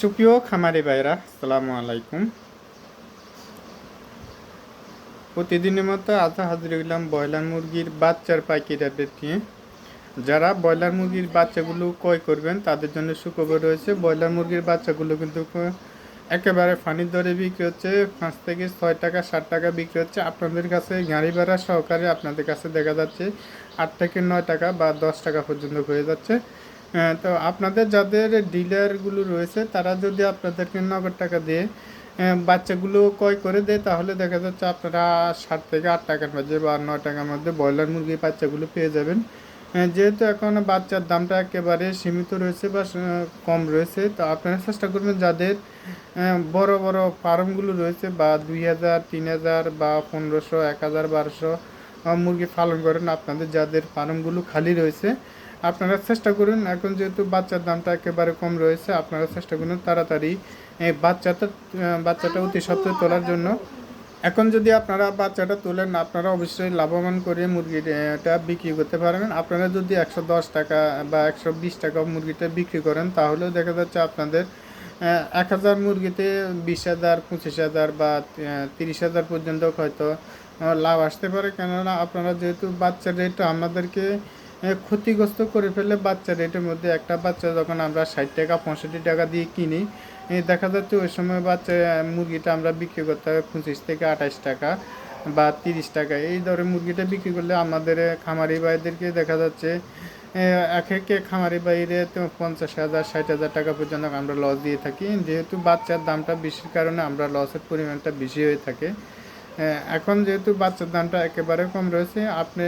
সুপ্রিয় খামারি ভাইরা আসসালামু আলাইকুম। প্রতিদিনের মতো আজ হাজির হইলাম ব্রয়লার মুরগির বাচ্চার পাইকারি আপডেট নিয়ে। যারা ব্রয়লার মুরগির বাচ্চাগুলো ক্রয় করবেন, তাদের জন্য সুখবর রয়েছে, ব্রয়লার মুরগির বাচ্চাগুলো কিন্তু একেবারে ফানির দরে বিক্রি হচ্ছে, পাঁচ থেকে ছয় টাকা ষাট টাকা বিক্রি হচ্ছে। আপনাদের কাছে গাড়ি ভাড়া সহকারে আপনাদের কাছে দেখা যাচ্ছে, আট থেকে নয় টাকা বা দশ টাকা পর্যন্ত হয়ে যাচ্ছে। তো আপনাদের যাদের ডিলারগুলো রয়েছে, তারা যদি আপনাদেরকে নগদ টাকা দিয়ে বাচ্চাগুলো ক্রয় করে দেয়, তাহলে দেখা যাচ্ছে আপনারা ষাট থেকে আট টাকার মধ্যে বা নয় টাকার মধ্যে ব্রয়লার মুরগির বাচ্চাগুলো পেয়ে যাবেন। যেহেতু এখন বাচ্চার দামটা একেবারে সীমিত রয়েছে বা কম রয়েছে, তো আপনারা চেষ্টা করবেন যাদের বড় বড় ফার্মগুলো রয়েছে বা দুই হাজার, তিন হাজার বা পনেরোশো, এক হাজার, বারোশো মুরগি পালন করেন, আপনাদের যাদের ফার্মগুলো খালি রয়েছে আপনারা চেষ্টা করুন, এখন যেহেতু বাচ্চার দামটা একেবারে কম রয়েছে, আপনারা চেষ্টা করুন তাড়াতাড়ি এই বাচ্চাটা বাচ্চাটা অতি সত্ত্বে তোলার জন্য। এখন যদি আপনারা বাচ্চাটা তোলেন, আপনারা অবশ্যই লাভবান করে মুরগিটা বিক্রি করতে পারবেন। আপনারা যদি একশো দশ টাকা বা একশো বিশ টাকা মুরগিটা বিক্রি করেন, তাহলেও দেখা যাচ্ছে আপনাদের এক হাজার মুরগিতে বিশ হাজার, পঁচিশ হাজার বা তিরিশ হাজার পর্যন্ত হয়তো লাভ আসতে পারে। কেননা আপনারা যেহেতু বাচ্চার রেট আমাদেরকে ক্ষতিগ্রস্ত করে ফেলে বাচ্চা রেটের মধ্যে একটা বাচ্চা যখন আমরা ষাট টাকা, পঁয়ষট্টি টাকা দিয়ে কিনি দেখা যাচ্ছে ওই সময় বাচ্চা মুরগিটা আমরা বিক্রি করতে হবে পঁচিশ থেকে আঠাশ টাকা বা তিরিশ টাকা। এই দরে মুরগিটা বিক্রি করলে আমাদের খামারি ভাইদেরকে দেখা যাচ্ছে এক একে খামারি বাইরে তো পঞ্চাশ হাজার, ষাট হাজার টাকা পর্যন্ত আমরা লস দিয়ে থাকি। যেহেতু বাচ্চার দামটা বেশির কারণে আমরা লসের পরিমাণটা বেশি হয়ে থাকে। এখন যেহেতু বাচ্চার দামটা একেবারে কম রয়েছে, আপনি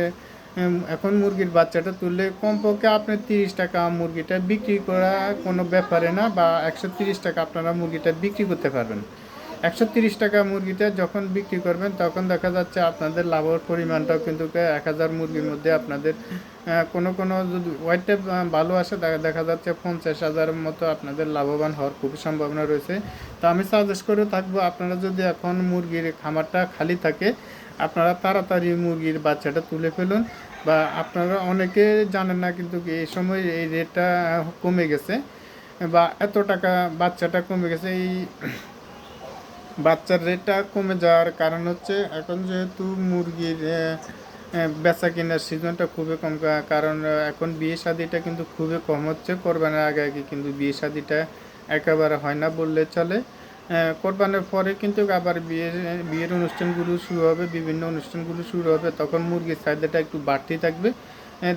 এখন মুরগির বাচ্চাটা তুললে কমপক্ষে আপনি তিরিশ টাকা মুরগিটা বিক্রি করা কোনো ব্যাপারে না, বা একশো তিরিশ টাকা আপনারা মুরগিটা বিক্রি করতে পারবেন। একশো তিরিশ টাকা মুরগিটা যখন বিক্রি করবেন, তখন দেখা যাচ্ছে আপনাদের লাভের পরিমাণটাও কিন্তু এক হাজার মুরগির মধ্যে আপনাদের কোনো কোনো যদি ওয়েটটা ভালো আসে, দেখা- দেখা যাচ্ছে পঞ্চাশ হাজারের মতো আপনাদের লাভবান হওয়ার খুবই সম্ভাবনা রয়েছে। তো আমি সাজেস্ট করে থাকব, আপনারা যদি এখন মুরগির খামারটা খালি থাকে আপনারা তাড়াতাড়ি মুরগির বাচ্চাটা তুলে ফেলুন বা আপনারা অনেকে জানেন না কিন্তু এই সময় এই রেটটা কমে গেছে বা এত টাকা বাচ্চাটা কমে গেছে, এই বাচ্চার রেটটা কমে যাওয়ার কারণ হচ্ছে এখন যেহেতু মুরগির বেচা কেনার সিজনটা খুবই কম কারণ এখন বিয়ে শাদিটা কিন্তু খুবই কম হচ্ছে, কোরবানের আগে আগে কিন্তু বিয়ে শাদিটা একেবারে হয় না বললে চলে। কোরবানের পরে কিন্তু আবার বিয়ের বিয়ের অনুষ্ঠানগুলো শুরু হবে, বিভিন্ন অনুষ্ঠানগুলো শুরু হবে, তখন মুরগির চাহিদাটা একটু বাড়তি থাকবে।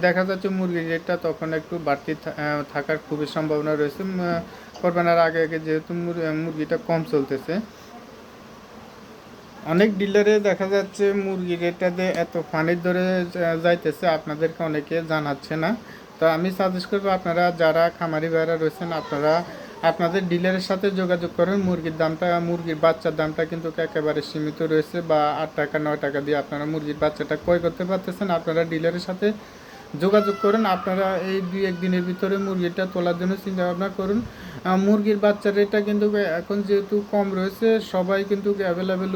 দেখা যাচ্ছে মুরগির রেটটা তখন একটু বাড়তি থাকার খুবই সম্ভাবনা রয়েছে। কোরবানের আগে আগে যেহেতু মুর- মুরগিটা কম চলতেছে। অনেক ডিলারে দেখা যাচ্ছে মুরগির রেটটাতে এত ফানির ধরে যাইতেছে, আপনাদেরকে অনেকে জানাচ্ছে না। তো আমি সাজেস্ট করব আপনারা যারা খামারি ভাইরা রয়েছেন, আপনারা আপনাদের ডিলারের সাথে যোগাযোগ করেন, মুরগির দামটা, মুরগির বাচ্চার দামটা কিন্তু একেবারে সীমিত রয়েছে বা আট টাকা, নয় টাকা দিয়ে আপনারা মুরগির বাচ্চাটা ক্রয় করতে পারতেছেন। আপনারা ডিলারের সাথে যোগাযোগ করেন, আপনারা এই দুই একদিনের ভিতরে মুরগিটা তোলার জন্য চিন্তা ভাবনা করুন মুরগির বাচ্চার রেটটা কিন্তু এখন যেহেতু কম রয়েছে, সবাই কিন্তু অ্যাভেলেবেল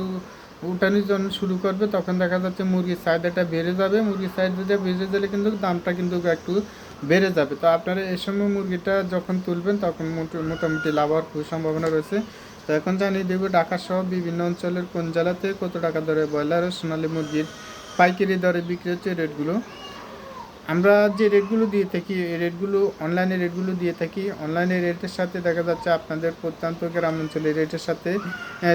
উঠানোর যখন শুরু করবে, তখন দেখা যাচ্ছে মুরগির চাহিদাটা বেড়ে যাবে। মুরগির চাহিদাটা বেড়ে গেলে কিন্তু দামটা কিন্তু একটু বেড়ে যাবে। তো আপনারা এই সময় মুরগিটা যখন তুলবেন, তখন মোটামুটি লাভ হওয়ার খুব সম্ভাবনা রয়েছে। তো এখন জানিয়ে দেবো ঢাকা সহ বিভিন্ন অঞ্চলের কোন জেলাতে কত টাকা দরে ব্রয়লার সোনালী মুরগির পাইকারি দরে বিক্রি হচ্ছে রেটগুলো। আমরা যে রেটগুলো দিয়ে থাকি রেটগুলো অনলাইনে রেটগুলো দিয়ে থাকি অনলাইনে রেটের সাথে দেখা যাচ্ছে আপনাদের প্রত্যন্ত গ্রাম অঞ্চলের রেটের সাথে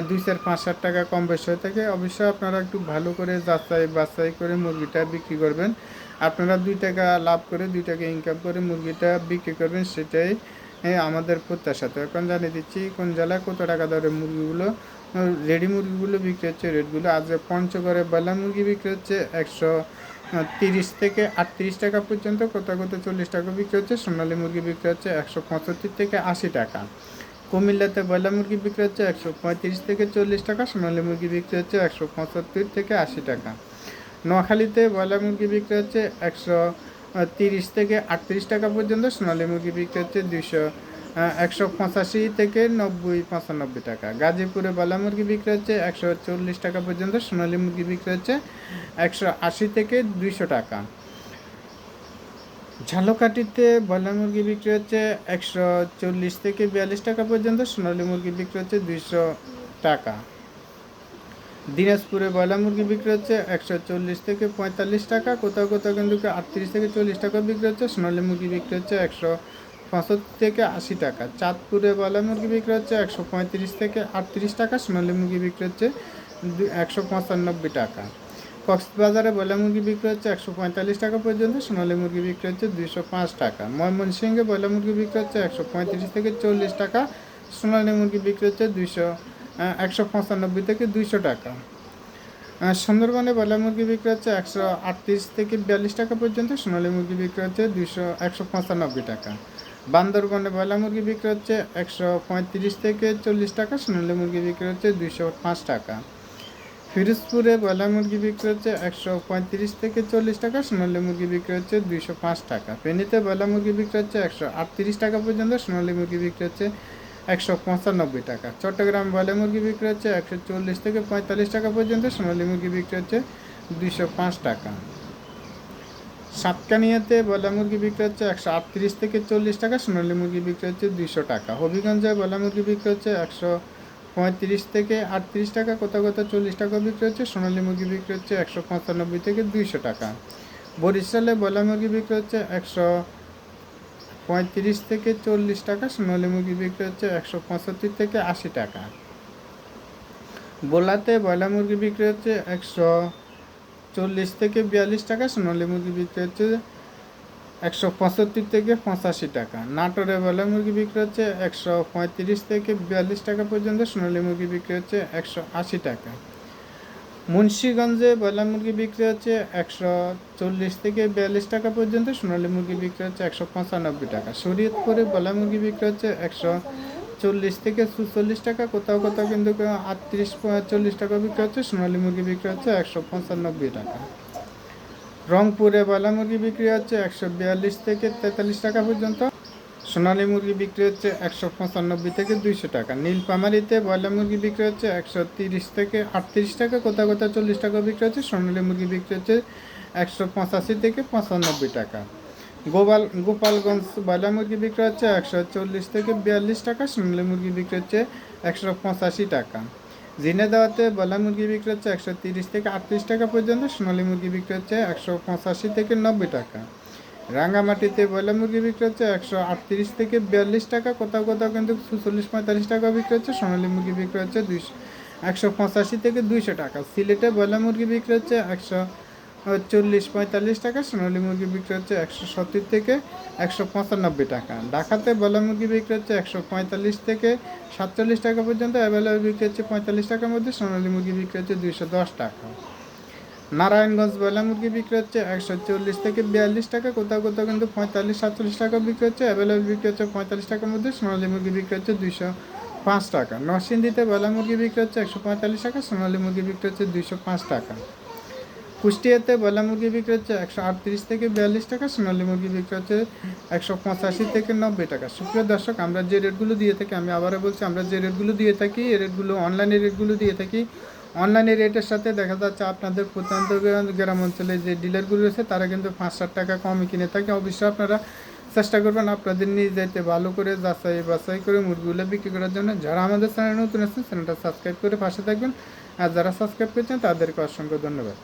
দুই চার পাঁচ ষাট টাকা কম বেশি হয়ে থাকে। অবশ্যই আপনারা একটু ভালো করে যাচাই বাছাই করে মুরগিটা বিক্রি করবেন। আপনারা দুই টাকা লাভ করে, দুই টাকা ইনকাম করে মুরগিটা বিক্রি করবেন, সেটাই আমাদের প্রত্যাশা। তো এখন জানিয়ে দিচ্ছি, কোন জেলায় কত টাকা দরে মুরগিগুলো রেডি মুরগিগুলো বিক্রি হচ্ছে রেটগুলো আজ পঞ্চগড়ে ব্রয়লার মুরগি বিক্রি হচ্ছে একশো তিরিশ থেকে আটত্রিশ টাকা পর্যন্ত কোথাও কোথাও চল্লিশ টাকা বিক্রি হচ্ছে, সোনালী মুরগি বিক্রি হচ্ছে একশো পঁচাত্তর থেকে আশি টাকা। কুমিল্লাতে ব্রয়লার মুরগি বিক্রি হচ্ছে একশো পঁয়ত্রিশ থেকে চল্লিশ টাকা, সোনালী মুরগি বিক্রি হচ্ছে একশো পঁচাত্তর থেকে আশি টাকা। নোয়াখালীতে ব্রয়লার মুরগি বিক্রি হচ্ছে একশো তিরিশ থেকে আটত্রিশ টাকা পর্যন্ত, সোনালী মুরগি বিক্রি হচ্ছে দুইশো একশো পঁচাশি থেকে নব্বই পঁচানব্বই টাকা। গাজীপুরে ব্রয়লার মুরগি বিক্রি হচ্ছে একশো চল্লিশ টাকা পর্যন্ত, সোনালি মুরগি বিক্রি হচ্ছে একশো আশি থেকে দুইশো টাকা। ঝালকাঠিতে ব্রয়লার মুরগি বিক্রি হচ্ছে একশো চল্লিশ থেকে বিয়াল্লিশ টাকা পর্যন্ত, সোনালি মুরগি বিক্রি হচ্ছে দুইশো টাকা। দিনাজপুরে ব্রয়লার মুরগি বিক্রি হচ্ছে একশো চল্লিশ থেকে পঁয়তাল্লিশ টাকা, কোথাও কোথাও কিন্তু আটত্রিশ থেকে চল্লিশ টাকা বিক্রি হচ্ছে, সোনালি মুরগি বিক্রি হচ্ছে একশো পঁচাত্তর থেকে আশি টাকা। চাঁদপুরে ব্রয়লার মুরগি বিক্রি হচ্ছে একশো পঁয়ত্রিশ থেকে আটত্রিশ টাকা, সোনালী মুরগি বিক্রি হচ্ছে একশো পঁচানব্বই টাকা। কক্সবাজারে ব্রয়লার মুরগি বিক্রি হচ্ছে একশো পঁয়তাল্লিশ টাকা পর্যন্ত, সোনালী মুরগি বিক্রি হচ্ছে দুইশো পাঁচ টাকা। ময়মনসিংহে ব্রয়লার মুরগি বিক্রি হচ্ছে একশো পঁয়ত্রিশ থেকে চল্লিশ টাকা, সোনালী মুরগি বিক্রি হচ্ছে দুইশো একশো পঁচানব্বই থেকে দুইশো টাকা। সুন্দরবনে ব্রয়লার মুরগি বিক্রি হচ্ছে একশো আটত্রিশ থেকে বিয়াল্লিশ টাকা পর্যন্ত, সোনালী মুরগি বিক্রি হচ্ছে দুইশো, একশো পঁচানব্বই টাকা। বান্দরবনে ব্রয়লার মুরগি বিক্রি হচ্ছে একশো পঁয়ত্রিশ থেকে চল্লিশ টাকা, সোনালী মুরগি বিক্রি হচ্ছে দুইশো পাঁচ টাকা। ফিরোজপুরে ব্রয়লার মুরগি বিক্রি হচ্ছে একশো পঁয়ত্রিশ থেকে চল্লিশ টাকা, সোনালী মুরগি বিক্রি হচ্ছে দুইশো পাঁচ টাকা। ফেনীতে ব্রয়লার মুরগি বিক্রি হচ্ছে একশো আটত্রিশ টাকা পর্যন্ত, সোনালী মুরগি বিক্রি হচ্ছে একশো পঁচানব্বই টাকা। চট্টগ্রাম ব্রয়লার মুরগি বিক্রি হচ্ছে একশো চল্লিশ থেকে পঁয়তাল্লিশ টাকা পর্যন্ত, সোনালী মুরগি বিক্রি হচ্ছে দুইশো পাঁচ টাকা। সাতকানিয়াতে ব্রয়লার মুরগি বিক্রি হচ্ছে একশো আটত্রিশ থেকে চল্লিশ টাকা, সোনালী মুরগি বিক্রি হচ্ছে দুইশো টাকা। হবিগঞ্জে ব্রয়লার মুরগি বিক্রি হচ্ছে একশো পঁয়ত্রিশ থেকে আটত্রিশ টাকা কোথাও কোথাও চল্লিশ টাকা বিক্রি হচ্ছে, সোনালী মুরগি বিক্রি হচ্ছে একশো পঁচানব্বই থেকে দুইশো টাকা। বরিশালে ব্রয়লার মুরগি বিক্রি হচ্ছে একশো পঁয়ত্রিশ থেকে চল্লিশ টাকা, সোনালী মুরগি বিক্রি হচ্ছে একশো পঁচাত্তর থেকে আশি টাকা। বোলাতে ব্রয়লার মুরগি বিক্রি হচ্ছে একশো চল্লিশ থেকে বিয়াল্লিশ টাকা, সোনালী মুরগি বিক্রি হচ্ছে একশো পঁচাত্তর থেকে পঁচাশি টাকা। নাটোরে ব্রয়লার মুরগি বিক্রি হচ্ছে একশো পঁয়ত্রিশ থেকে বিয়াল্লিশ টাকা পর্যন্ত, সোনালী মুরগি বিক্রি হচ্ছে একশো আশি টাকা। মুন্সীগঞ্জে ব্রয়লার মুরগি বিক্রি হচ্ছে একশো চল্লিশ থেকে বিয়াল্লিশ টাকা পর্যন্ত, সোনালী মুরগি বিক্রি হচ্ছে একশো পঁচানব্বই টাকা। শরীয়তপুরে ব্রয়লার মুরগি বিক্রি হচ্ছে একশো চল্লিশ থেকে চুচল্লিশ টাকা, কোথাও কোথাও কিন্তু আটত্রিশ চল্লিশ টাকা বিক্রি হচ্ছে, সোনালী মুরগি বিক্রি হচ্ছে একশো পঁচানব্বই টাকা। রংপুরে ব্রয়লার মুরগি বিক্রি হচ্ছে একশো বিয়াল্লিশ থেকে তেতাল্লিশ টাকা পর্যন্ত, সোনালী মুরগি বিক্রি হচ্ছে একশো পঁচানব্বই থেকে দুইশো টাকা। নীলপামারিতে ব্রয়লার মুরগি বিক্রি হচ্ছে একশো তিরিশ থেকে আটত্রিশ টাকা, কোথাও কোথাও চল্লিশ টাকা বিক্রি হচ্ছে, সোনালী মুরগি বিক্রি হচ্ছে একশো পঁচাশি থেকে পঁচানব্বই টাকা। গোপাল, গোপালগঞ্জ ব্রয়লার মুরগি বিক্রি হচ্ছে একশো চল্লিশ থেকে বিয়াল্লিশ টাকা সোনালী মুরগি বিক্রি হচ্ছে একশো পঁচাশি টাকা। ঝিনেদাওয়াতে ব্রয়লার মুরগি বিক্রি হচ্ছে একশো তিরিশ থেকে আটত্রিশ টাকা পর্যন্ত সোনালী মুরগি বিক্রি হচ্ছে একশো পঁচাশি থেকে নব্বই টাকা। রাঙ্গামাটিতে ব্রয়লার মুরগি বিক্রি হচ্ছে একশো আটত্রিশ থেকে বিয়াল্লিশ টাকা, কোথাও কোথাও কিন্তু চল্লিশ পঁয়তাল্লিশ টাকা বিক্রি হচ্ছে সোনালী মুরগি বিক্রি হচ্ছে দুইশো, একশো পঁচাশি থেকে দুইশো টাকা। সিলেটে ব্রয়লার মুরগি বিক্রি হচ্ছে একশো চল্লিশ পঁয়তাল্লিশ টাকা, সোনালী মুরগি বিক্রি হচ্ছে একশো সত্তর থেকে একশো পঁচানব্বই টাকা। ঢাকাতে ব্রয়লার মুরগি বিক্রি হচ্ছে একশো পঁয়তাল্লিশ থেকে সাতচল্লিশ টাকা পর্যন্ত অ্যাভেলেবল বিক্রি হচ্ছে পঁয়তাল্লিশ টাকার মধ্যে, সোনালি মুরগি বিক্রি হচ্ছে দুইশো দশ টাকা। নারায়ণগঞ্জ ব্রয়লার মুরগি বিক্রি হচ্ছে একশো চল্লিশ থেকে বিয়াল্লিশ টাকা, কোথাও কোথাও কিন্তু পঁয়তাল্লিশ, সাতচল্লিশ টাকা বিক্রি হচ্ছে অ্যাভেলেবল বিক্রি হচ্ছে পঁয়তাল্লিশ টাকার মধ্যে, সোনালি মুরগি বিক্রি হচ্ছে দুইশো পাঁচ টাকা। নরসিংদীতে ব্রয়লার মুরগি বিক্রি হচ্ছে একশো পঁয়তাল্লিশ টাকা, সোনালি মুরগি বিক্রি হচ্ছে দুইশো পাঁচ টাকা। কুষ্টিয়াতে ব্রয়লার মুরগি বিক্রি হচ্ছে একশো আটত্রিশ থেকে বিয়াল্লিশ টাকা, সোনালী মুরগি বিক্রি হচ্ছে একশো পঁচাশি থেকে নব্বই টাকা। সুপ্রিয় দর্শক, আমরা যে রেটগুলো দিয়ে থাকি, আমি আবারও বলছি, আমরা যে রেটগুলো দিয়ে থাকি, এই রেটগুলো অনলাইনে রেটগুলো দিয়ে থাকি। অনলাইনে রেটের সাথে দেখা যাচ্ছে আপনাদের প্রত্যন্ত গ্রাম অঞ্চলে যে ডিলারগুলো রয়েছে, তারা কিন্তু পাঁচ ষাট টাকা কমে কিনে থাকে। অবশ্যই আপনারা চেষ্টা করবেন আপনাদের নিজ যাইতে ভালো করে যাচাই বাছাই করে মুরগিগুলো বিক্রি করার জন্য। যারা আমাদের চ্যানেল নতুন আছেন চ্যানেলটা সাবস্ক্রাইব করে পাশে থাকবেন। আর যারা সাবস্ক্রাইব করছেন, তাদেরকে অসংখ্য ধন্যবাদ।